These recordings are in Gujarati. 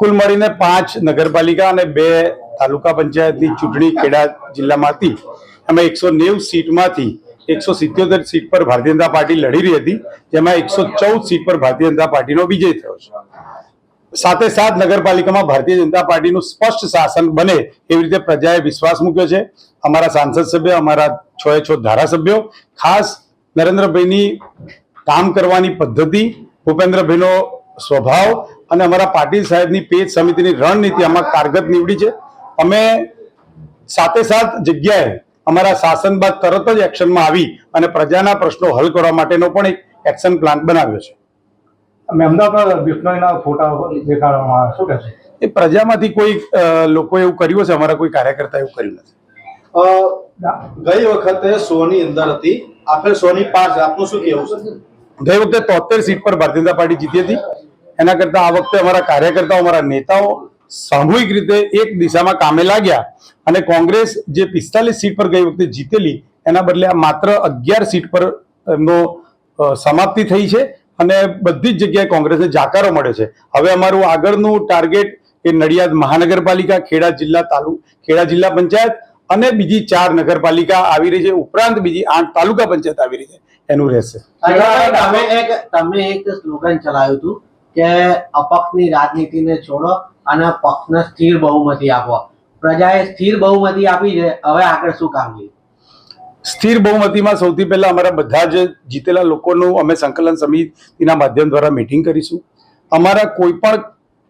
કુલ મળીને પાંચ નગરપાલિકા અને બે તાલુકા પંચાયતની ચૂંટણી ખેડા જિલ્લામાં હતી અમે એકસો નેવું સીટમાંથી એકસો સિત્યોતેર સીટ પર ભારતીય જનતા પાર્ટી લડી રહી હતી, જેમાં એકસો ચૌદ સીટ પર ભારતીય જનતા પાર્ટીનો વિજય થયો છે. સાથે સાથ નગરપાલિકામાં ભારતીય જનતા પાર્ટીનું સ્પષ્ટ શાસન બને એવી રીતે પ્રજાએ વિશ્વાસ મૂક્યો છે. અમારા સાંસદ સભ્ય, અમારા છ એ છ ધારાસભ્યો, ખાસ નરેન્દ્રભાઈની કામ કરવાની પદ્ધતિ, ભૂપેન્દ્રભાઈનો સ્વભાવ અને અમારા પાટીલ સાહેબની પેજ સમિતિની રણનીતિ આમાં કારગત નીવડી છે. અમે સાથે સાથ જગ્યાએ અમારા શાસન બાદ તરત જ એક્શનમાં આવી અને પ્રજાના પ્રશ્નો હલ કરવા માટેનો પણ એક એક્શન પ્લાન બનાવ્યો છે. અમે અમદાવાદ બિશ્નોઈના ફોટા દેખાડવામાં આવે શું કહેશો એ પ્રજામાંથી કોઈ લોકો એવું કર્યું હશે? અમારા કોઈ કાર્યકર્તા એવું કર્યું નથી. ગઈ વખતે સોની અંદર હતી. આપણે સોની છે આપનું શું કેવું છે? ગઈ વખતે તોતેર સીટ પર ભારતીય જનતા પાર્ટી જીતી હતી. એના કરતા આ વખતે અમારા કાર્યકર્તાઓ, અમારા નેતાઓ સામૂહિક રીતે એક દિશામાં કામે લાગ્યા અને કોંગ્રેસ જે પિસ્તાલીસ સીટ પર ગઈ વખતે જીતેલી, એના બદલે માત્ર અગિયાર સીટ પર એમનો સમાપ્તિ થઈ છે અને બધી જ જગ્યાએ કોંગ્રેસને જાકારો મળે છે. હવે અમારું આગળનું ટાર્ગેટ એ નડિયાદ મહાનગરપાલિકા, ખેડા જિલ્લા તાલુ, ખેડા જિલ્લા પંચાયત અને બીજી ચાર નગરપાલિકા આવી રહી છે. ઉપરાંત બીજી આઠ તાલુકા પંચાયત આવી રહી છે. એનું રહેશે. તમે એક સ્લોગન ચલાવ્યું હતું. કે અપક્ષની રાજનીતિને છોડો અને પક્ષને સ્થિર બહુમતી આપો. પ્રજાએ સ્થિર બહુમતી આપી છે, હવે આગળ શું કામગીરી સ્થિર બહુમતીમાં સૌથી પહેલા અમારા બધા જ જીતેલા લોકોનું અમે સંકલન સમિતિના માધ્યમ દ્વારા મીટિંગ કરીશું. અમારા કોઈ પણ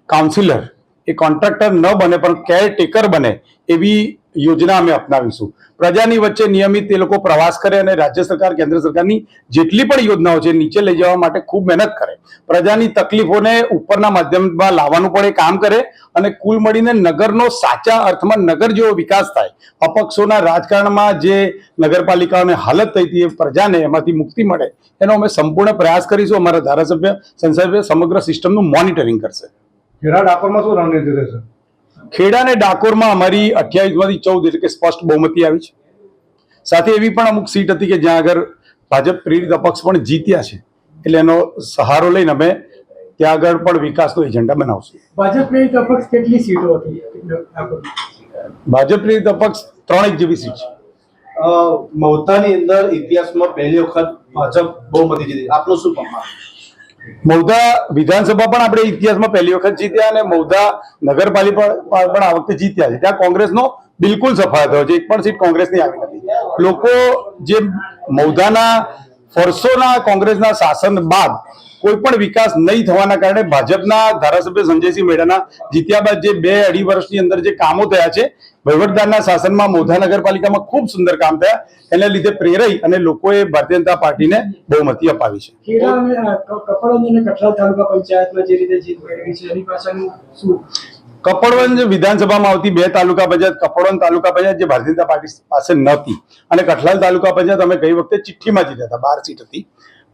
કાઉન્સિલર એ કોન્ટ્રાક્ટર ન બને, પણ કેરટેકર બને એવી યોજના અમે અપનાવીશું. પ્રજાની વચ્ચે નિયમિત એ લોકો પ્રવાસ કરે અને રાજ્ય સરકાર, કેન્દ્ર સરકારની જેટલી પણ યોજનાઓ છે, નીચે લઈ જવા માટે ખૂબ મહેનત કરે. પ્રજાની તકલીફોને ઉપરના માધ્યમમાં લાવવાનું પણ એ કામ કરે અને કુલ મળીને નગરનો સાચા અર્થમાં નગર જેવો વિકાસ થાય. અપક્ષોના રાજકારણમાં જે નગરપાલિકાઓને હાલત થઈ હતી એ પ્રજાને એમાંથી મુક્તિ મળે, એનો અમે સંપૂર્ણ પ્રયાસ કરીશું. અમારા ધારાસભ્ય સંસદ સમગ્ર સિસ્ટમનું મોનિટરિંગ કરશે. ખેડા ડાકોરમાં શું રણનીતિ રહેશે? ખેડા અને ડાકોરમાં અમારી અઠ્યાવીસમાંથી ચૌદ એટલે કે સ્પષ્ટ બહુમતી આવી છે. સાથે એવી પણ અમુક સીટ હતી કે જ્યાં આગળ ભાજપ પ્રેરિત અપક્ષ પણ જીત્યા છે. એટલે એનો સહારો લઈને અમે ત્યાં આગળ પણ વિકાસનો એજન્ડા બનાવશું. ભાજપ પ્રેરિત અપક્ષ કેટલી સીટો હતી? ભાજપ પ્રેરિત અપક્ષ ત્રણેક જેવી સીટ છે. મૌતાની અંદર ઇતિહાસમાં પહેલી વખત ભાજપ બહુમતી જીતી. આપનું શું કહેવું? મૌધા વિધાનસભા પણ આપણે ઇતિહાસમાં પહેલી વખત જીત્યા અને મૌધા નગરપાલિકા પણ આ વખતે જીત્યા છે. ત્યાં કોંગ્રેસનો બિલકુલ સફાયો થયો છે. એક પણ સીટ કોંગ્રેસની આવી નથી. લોકો જે મૌધાના વર્ષોના કોંગ્રેસના શાસન બાદ કોઈ પણ વિકાસ નહીં થવાના કારણે ભાજપના ધારાસભ્ય સંજયસિંહ મેડાના જીત્યા બાદ જે બે અઢી વર્ષની અંદર જે કામો થયા છે વહીવટદારના શાસનમાં મોધા નગરપાલિકામાં ખૂબ સુંદર કામ થયા. એને લીધે પ્રેરાઈ અને લોકોએ ભારતીય જનતા પાર્ટીને બહુમતી અપાવી છે. અ, અને કઠલાલ તાલુકા પંચાયતમાં જે રીતે જીત મેળવી છે એની પાછળનું શું? કપડવંજ વિધાનસભામાં આવતી બે તાલુકા પંચાયત, કપડવંજ તાલુકા પંચાયત જે ભારતીય જનતા પાર્ટી પાસે નહોતી. અને કઠલાલ તાલુકા પંચાયત અમે ગઈ વખતે ચિઠ્ઠીમાં જીત્યા હતા, બાર સીટ હતી.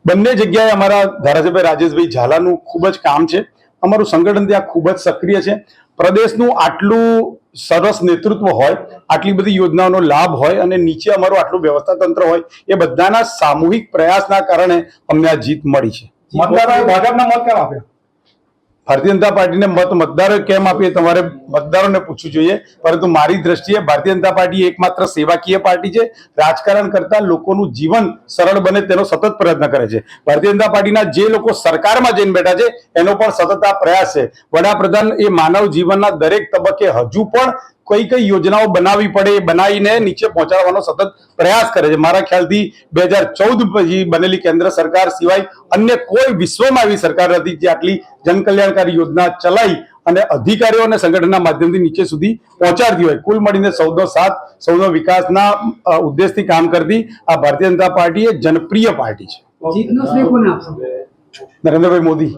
બંને જગ્યાએ અમારા ધારાસભ્ય રાજેશભાઈ ઝાલાનું ખૂબ જ કામ છે. અમારું સંગઠન ત્યાં ખૂબ જ સક્રિય છે. પ્રદેશનું આટલું સરસ નેતૃત્વ હોય, આટલી બધી યોજનાઓનો લાભ હોય અને નીચે અમારું આટલું વ્યવસ્થા તંત્ર હોય, એ બધાના સામૂહિક પ્રયાસના કારણે અમને આ જીત મળી છે. મતદારોએ ભાજપના મત કેમ આપ્યા? ભારતીય જનતા પાર્ટીને મત મતદારો કેમ આપીએ તમારે મતદારોને પૂછવું જોઈએ. પરંતુ મારી દ્રષ્ટિએ ભારતીય જનતા પાર્ટી એકમાત્ર સેવાકીય પાર્ટી છે. રાજકારણ કરતા લોકોનું જીવન સરળ બને તેનો સતત પ્રયત્ન કરે છે. ભારતીય જનતા પાર્ટીના જે લોકો સરકારમાં જઈને બેઠા છે, એનો પણ સતત આ પ્રયાસ છે. વડાપ્રધાન એ માનવ જીવનના દરેક તબક્કે હજુ પણ કઈ કઈ યોજનાઓ બનાવવી પડે બનાવીને નીચે પહોંચાડવાનો સતત પ્રયાસ કરે છે. મારા ખ્યાલથી બે હજાર ચૌદ પછી બનેલી કેન્દ્ર સરકાર સિવાય અન્ય કોઈ વિશ્વમાં એવી સરકાર નથી જે આટલી જનકલ્યાણકારી યોજના ચલાવી અને અધિકારીઓ અને સંગઠનના માધ્યમથી નીચે સુધી પહોંચાડતી હોય. કુલ મળીને સૌનો સાથ સૌનો વિકાસના ઉદ્દેશથી કામ કરતી આ ભારતીય જનતા પાર્ટી એ જનપ્રિય પાર્ટી છે. નરેન્દ્રભાઈ મોદી.